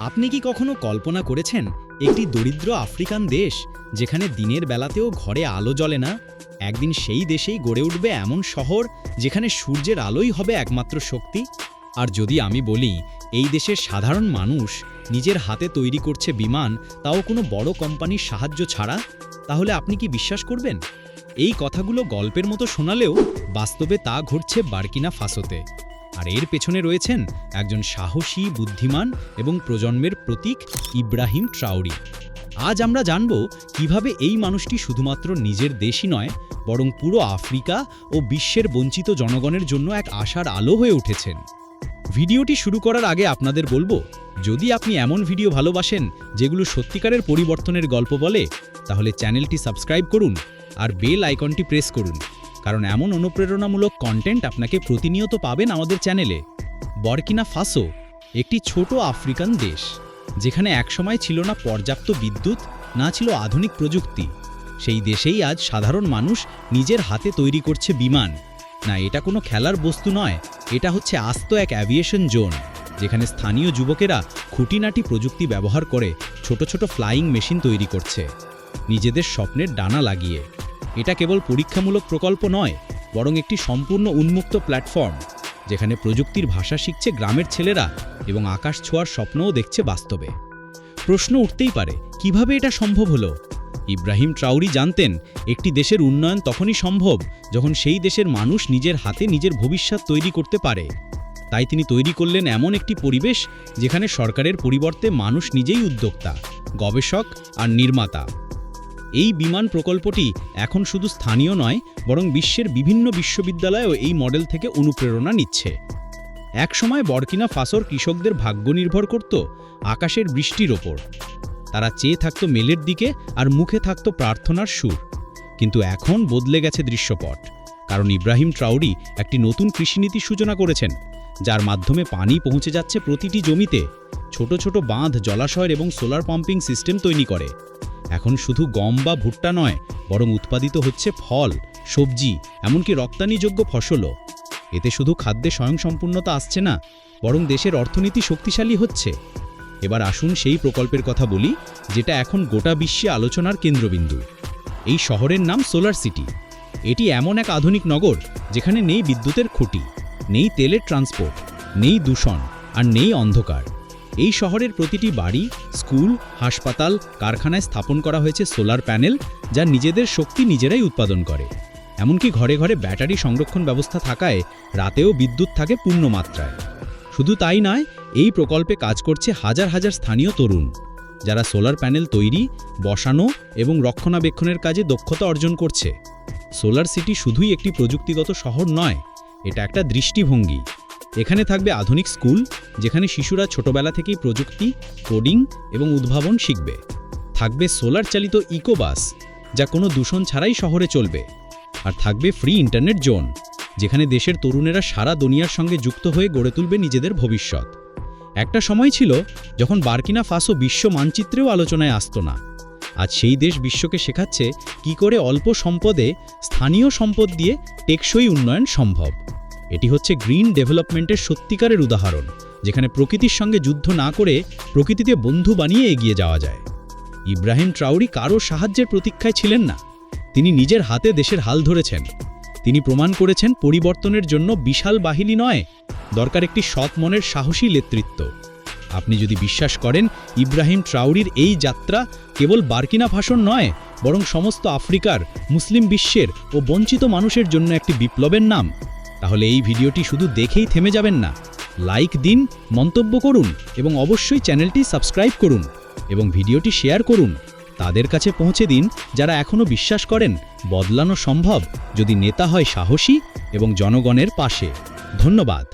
আপনি কি কখনো কল্পনা করেছেন, একটি দরিদ্র আফ্রিকান দেশ, যেখানে দিনের বেলাতেও ঘরে আলো জ্বলে না? একদিন সেই দেশেই গড়ে উঠবে এমন শহর, যেখানে সূর্যের আলোই হবে একমাত্র শক্তি? আর যদি আমি বলি, এই দেশের সাধারণ মানুষ নিজের হাতে তৈরি করছে বিমান, তাও কোনো বড় কোম্পানির সাহায্য ছাড়া? তাহলে আপনি কি বিশ্বাস করবেন? এই কথাগুলো গল্পের মতো শোনালেও বাস্তবে তা ঘটছে বার্কিনা ফাসোতে। আর এর পেছনে রয়েছেন একজন সাহসী, বুদ্ধিমান এবং প্রজন্মের প্রতীক ইব্রাহিম ট্রাউরি। আজ আমরা জানব কীভাবে এই মানুষটি শুধুমাত্র নিজের দেশই নয়, বরং পুরো আফ্রিকা ও বিশ্বের বঞ্চিত জনগণের জন্য এক আশার আলো হয়ে উঠেছেন। ভিডিওটি শুরু করার আগে আপনাদের বলব, যদি আপনি এমন ভিডিও ভালোবাসেন যেগুলো সত্যিকারের পরিবর্তনের গল্প বলে, তাহলে চ্যানেলটি সাবস্ক্রাইব করুন আর বেল আইকনটি প্রেস করুন। কারণ এমন অনুপ্রেরণামূলক কন্টেন্ট আপনাকে প্রতিনিয়ত পাবেন আমাদের চ্যানেলে বরকিনা ফাসো, একটি ছোট আফ্রিকান দেশ, যেখানে একসময় ছিল না পর্যাপ্ত বিদ্যুৎ, না ছিল আধুনিক প্রযুক্তি। সেই দেশেই আজ সাধারণ মানুষ নিজের হাতে তৈরি করছে বিমান। না, এটা কোনো খেলার বস্তু নয়, এটা হচ্ছে আস্ত এক অ্যাভিয়েশন জোন যেখানে স্থানীয় যুবকেরা খুঁটিনাটি প্রযুক্তি ব্যবহার করে ছোট ছোট ফ্লাইং মেশিন তৈরি করছে। নিজেদের স্বপ্নের ডানা লাগিয়ে। এটা কেবল পরীক্ষামূলক প্রকল্প নয়, বরং একটি সম্পূর্ণ উন্মুক্ত প্ল্যাটফর্ম, যেখানে প্রযুক্তির ভাষা শিখছে গ্রামের ছেলেরা এবং আকাশ ছোঁয়ার স্বপ্নও দেখছে বাস্তবে। প্রশ্ন উঠতেই পারে, কীভাবে এটা সম্ভব হলো? ইব্রাহিম ট্রাউরি জানতেন, একটি দেশের উন্নয়ন তখনই সম্ভব যখন সেই দেশের মানুষ নিজের হাতে নিজের ভবিষ্যৎ তৈরি করতে পারে। তাই তিনি তৈরি করলেন এমন একটি পরিবেশ যেখানে সরকারের পরিবর্তে মানুষ নিজেই উদ্যোক্তা, গবেষক আর নির্মাতা। এই বিমান প্রকল্পটি এখন শুধু স্থানীয় নয়, বরং বিশ্বের বিভিন্ন বিশ্ববিদ্যালয়েও এই মডেল থেকে অনুপ্রেরণা নিচ্ছে। একসময় বরকিনা ফাসোর কৃষকদের ভাগ্য নির্ভর করত আকাশের বৃষ্টির ওপর। তারা চেয়ে থাকত মেলের দিকে আর মুখে থাকত প্রার্থনার সুর। কিন্তু এখন বদলে গেছে দৃশ্যপট, কারণ ইব্রাহিম ট্রাউরি একটি নতুন কৃষিনীতি সূচনা করেছেন, যার মাধ্যমে পানি পৌঁছে যাচ্ছে প্রতিটি জমিতে। ছোট ছোট বাঁধ জলাশয়ের এবং সোলার পাম্পিং সিস্টেম তৈরি করে। এখন শুধু গম বা ভুট্টা নয়, বরং উৎপাদিত হচ্ছে ফল, সবজি, এমনকি রপ্তানিযোগ্য ফসলও। এতে শুধু খাদ্যে স্বয়ংসম্পূর্ণতা আসছে না, বরং দেশের অর্থনীতি শক্তিশালী হচ্ছে। এবার আসুন সেই প্রকল্পের কথা বলি, যেটা এখন গোটা বিশ্বে আলোচনার কেন্দ্রবিন্দু। এই শহরের নাম সোলার সিটি। এটি এমন এক আধুনিক নগর, যেখানে নেই বিদ্যুতের খুঁটি, নেই তেলের ট্রান্সপোর্ট, নেই দূষণ, আর নেই অন্ধকার। এই শহরের প্রতিটি বাড়ি, স্কুল, হাসপাতাল, কারখানায় স্থাপন করা হয়েছে সোলার প্যানেল, যা নিজেদের শক্তি নিজেরাই উৎপাদন করে। এমনকি ঘরে ঘরে ব্যাটারি সংরক্ষণ ব্যবস্থা থাকায় রাতেও বিদ্যুৎ থাকে পূর্ণ মাত্রায় শুধু তাই নয়, এই প্রকল্পে কাজ করছে হাজার হাজার স্থানীয় তরুণ, যারা সোলার প্যানেল তৈরি, বসানো এবং রক্ষণাবেক্ষণের কাজে দক্ষতা অর্জন করছে। সোলার সিটি শুধুই একটি প্রযুক্তিগত শহর নয়, এটা একটা দৃষ্টিভঙ্গি। এখানে থাকবে আধুনিক স্কুল, যেখানে শিশুরা ছোটবেলা থেকেই প্রযুক্তি, কোডিং এবং উদ্ভাবন শিখবে। থাকবে সোলার চালিত ইকোবাস যা কোনো দূষণ ছাড়াই শহরে চলবে। আর থাকবে ফ্রি ইন্টারনেট জোন, যেখানে দেশের তরুণেরা সারা দুনিয়ার সঙ্গে যুক্ত হয়ে গড়ে তুলবে নিজেদের ভবিষ্যৎ। একটা সময় ছিল যখন বার্কিনা ফাসো বিশ্ব মানচিত্রেও আলোচনায় আসতো না। আজ সেই দেশ বিশ্বকে শেখাচ্ছে কি করে অল্প সম্পদে স্থানীয় সম্পদ দিয়ে টেকসই উন্নয়ন সম্ভব। এটি হচ্ছে গ্রিন ডেভেলপমেন্টের সত্যিকারের উদাহরণ, যেখানে প্রকৃতির সঙ্গে যুদ্ধ না করে প্রকৃতিতে বন্ধু বানিয়ে এগিয়ে যাওয়া যায়। ইব্রাহিম ট্রাউরি কারও সাহায্যের প্রতীক্ষায় ছিলেন না। তিনি নিজের হাতে দেশের হাল ধরেছেন। তিনি প্রমাণ করেছেন পরিবর্তনের জন্য বিশাল বাহিনী নয়, দরকার একটি সৎ মনের সাহসী নেতৃত্ব। আপনি যদি বিশ্বাস করেন, ইব্রাহিম ট্রাউরির এই যাত্রা কেবল বার্কিনা ভাষণ নয়, বরং সমস্ত আফ্রিকার, মুসলিম বিশ্বের ও বঞ্চিত মানুষের জন্য একটি বিপ্লবের নাম। তাহলে এই ভিডিওটি শুধু দেখেই থেমে যাবেন না। লাইক দিন, মন্তব্য করুন এবং অবশ্যই চ্যানেলটি সাবস্ক্রাইব করুন এবং ভিডিওটি শেয়ার করুন। তাদের কাছে পৌঁছে দিন যারা এখনও বিশ্বাস করেন বদলানো সম্ভব যদি নেতা হয় সাহসী এবং জনগণের পাশে। ধন্যবাদ।